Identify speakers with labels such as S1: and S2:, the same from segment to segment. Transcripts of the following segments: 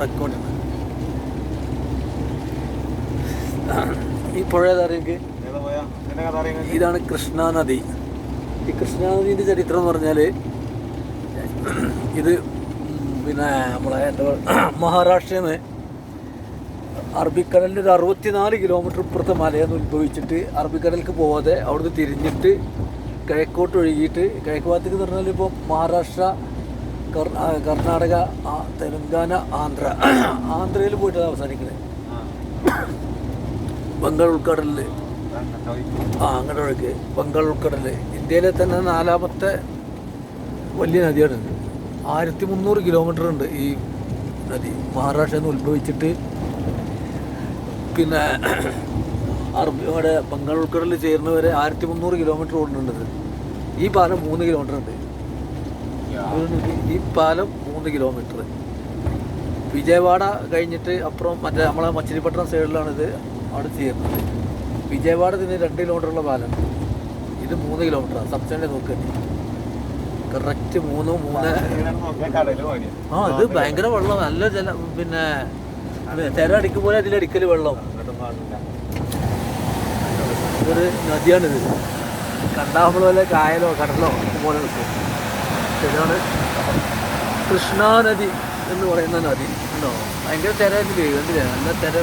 S1: റെക്കോർഡിന് ഈ പുഴ ഏതാറിയൊക്കെ ഇതാണ് കൃഷ്ണ നദി. ഈ കൃഷ്ണ നദീന്റെ ചരിത്രം എന്ന് പറഞ്ഞാൽ ഇത് പിന്നെ നമ്മളെ എന്താ മഹാരാഷ്ട്രയിൽ നിന്ന് അറബിക്കടലിന്റെ ഒരു അറുപത്തിനാല് കിലോമീറ്റർ ഇപ്പുറത്തെ മലയെന്ന് ഉത്ഭവിച്ചിട്ട് അറബിക്കടലിലേക്ക് പോവാതെ അവിടുന്ന് തിരിഞ്ഞിട്ട് കിഴക്കോട്ട് ഒഴുകിയിട്ട് കിഴക്ക് ഭാഗത്തേക്ക് എന്ന് പറഞ്ഞാൽ ഇപ്പോൾ മഹാരാഷ്ട്ര കർണാടക തെലുങ്കാന ആന്ധ്ര. ആന്ധ്രയിൽ പോയിട്ടാണ് അവസാനിക്കുന്നത് ബംഗാൾ ഉൾക്കടലിൽ ആ അങ്ങനെ ഒഴുക്ക്. ബംഗാൾ ഉൾക്കടൽ ഇന്ത്യയിലെ തന്നെ നാലാമത്തെ വലിയ നദിയാണ് ആയിരത്തി മുന്നൂറ് കിലോമീറ്റർ ഉണ്ട് ഈ നദി. മഹാരാഷ്ട്രയിൽ നിന്ന് ഉത്ഭവിച്ചിട്ട് പിന്നെ അറബി ഇവിടെ ബംഗാൾ ഉൾക്കടലിൽ ചേർന്ന് വരെ ആയിരത്തി മുന്നൂറ് കിലോമീറ്റർ ഓടുന്നുണ്ട് ഈ പാലം മൂന്ന് കിലോമീറ്റർ ഉണ്ട്. ഈ പാലം മൂന്ന് കിലോമീറ്റർ വിജയവാഡ കഴിഞ്ഞിട്ട് അപ്പുറം മറ്റേ നമ്മളെ മച്ചിലിപ്പട്ടണം സൈഡിലാണിത് അവിടെ ചേരുന്നത്. വിജയവാഡ നിന്ന് രണ്ട് കിലോമീറ്ററുള്ള പാലം. ഇത് മൂന്ന് കിലോമീറ്ററാണ് സബ്സ്റ്റൻഡ് നോക്ക് കറക്റ്റ് മൂന്ന് മൂന്ന്. ആ ഇത് ഭയങ്കര വെള്ളം. നല്ല ജല പിന്നെ തിര അടിക്കുമ്പോൾ അതിലടിക്കൽ വെള്ളം. ഒരു നദിയാണിത്. കണ്ടാൽ വല്ല കായലോ കടലോ പോലെ നിൽക്കും. ഇതാണ് കൃഷ്ണാനദി എന്ന് പറയുന്ന നദി ഉണ്ടോ? ഭയങ്കര തിര ഇതിൽ കണ്ടില്ലേ നല്ല തിര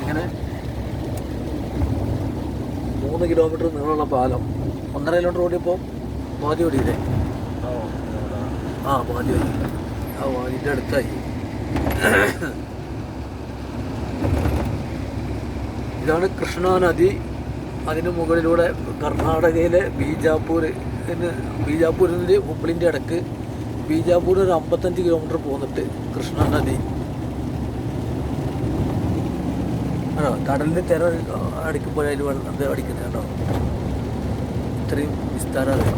S1: ഇങ്ങനെ മൂന്ന് കിലോമീറ്റർ നീളമുള്ള പാലം. ഒന്നര കിലോമീറ്റർ ഓടിയപ്പോൾ പാതി ഓടിയില്ലേ ആ പാതി ഓടി ആ വാതിന്റെ അടുത്തായി. ഇതാണ് കൃഷ്ണ നദി അതിന് മുകളിലൂടെ കർണാടകയിലെ ബീജാപ്പൂർ ബീജാപ്പൂരിൽ നിന്ന് ഹുബ്ലിന്റെ ഇടയ്ക്ക് ബീജാപ്പൂർ ഒരു അമ്പത്തഞ്ച് കിലോമീറ്റർ പോന്നിട്ട് കൃഷ്ണ നദി ആണോ? കടലിന്റെ തിര അടിക്കുമ്പോൾ അതിൽ വെള്ളം അടിക്കുന്നത് കേട്ടോ. ഇത്രയും വിസ്താരമാണ്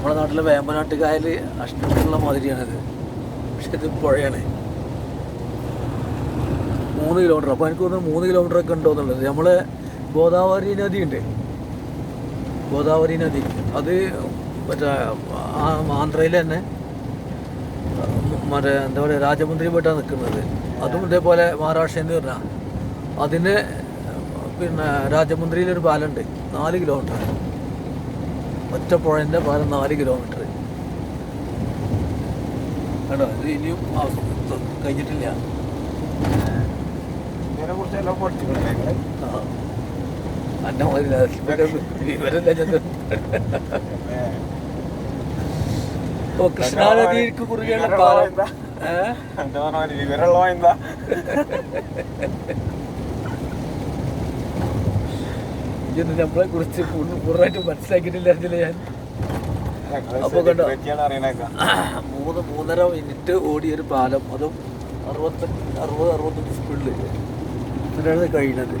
S1: നമ്മുടെ നാട്ടിലെ വേമ്പനാട്ട് കായൽ അഷ്ടമുള്ള മാതിരിയാണിത്. പക്ഷെ ഇത് പുഴയാണ്. മൂന്ന് കിലോമീറ്റർ അപ്പോൾ എനിക്ക് തോന്നുന്നു മൂന്ന് കിലോമീറ്റർ ഒക്കെ ഉണ്ടോ എന്നുള്ളത്. നമ്മൾ ഗോദാവരി നദി ഉണ്ട് ഗോദാവരി നദി. അത് മറ്റേ ആ ആന്ധ്രയിൽ തന്നെ മറ്റേ എന്താ പറയുക രാജമുന്ദ്രി പോയിട്ടാണ് നിൽക്കുന്നത്. അതും ഇതേപോലെ മഹാരാഷ്ട്രയിൽ നിന്ന് പറഞ്ഞാൽ അതിന് പിന്നെ രാജമുന്ദ്രിയിലൊരു പാലുണ്ട് നാല് കിലോമീറ്റർ ഒറ്റ പുഴന്റെ പാലം നാല് കിലോമീറ്റർ കേട്ടോ ഇത് ഇനിയും കഴിഞ്ഞിട്ടില്ല. അന്ന വിവരമില്ല ഓ കൃഷ്ണാനദിക്ക് കുറുകെയുള്ള പാലം. ഏഹ്
S2: വിവരമുള്ള എന്താ?
S1: ഇതൊന്നും നമ്മളെ കുറിച്ച് പൂർണമായിട്ട് മനസ്സിലാക്കിയിട്ടില്ലായിരുന്നില്ല ഞാൻ. അപ്പൊ കണ്ടോ? മൂന്ന് മൂന്നര മിനിറ്റ് ഓടിയ ഒരു പാലം. അതും അറുപത്തഞ്ച് അറുപത് അറുപത്തഞ്ച് സ്പീഡിൽ ഇതിനാണ് കഴിയുന്നത്.